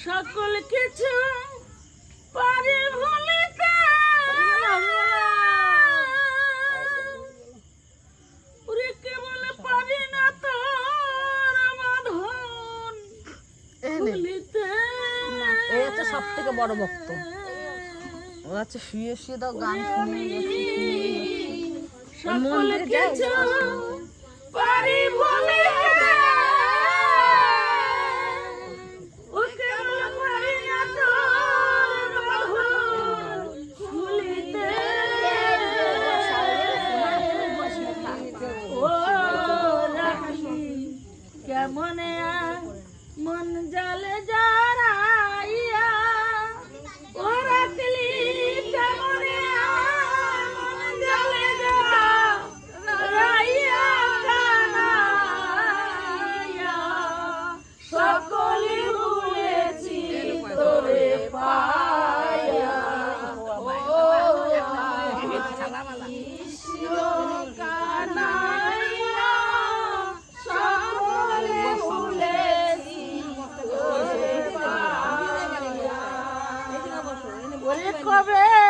সকল কিছু পারে কেবল পারি না এ হচ্ছে সব থেকে বড় ভক্ত। ও হচ্ছে শুয়ে শুয়ে দাও গান শুনে সকল পারি কেমন মন জলে জড়াইয়া Olha a cobra!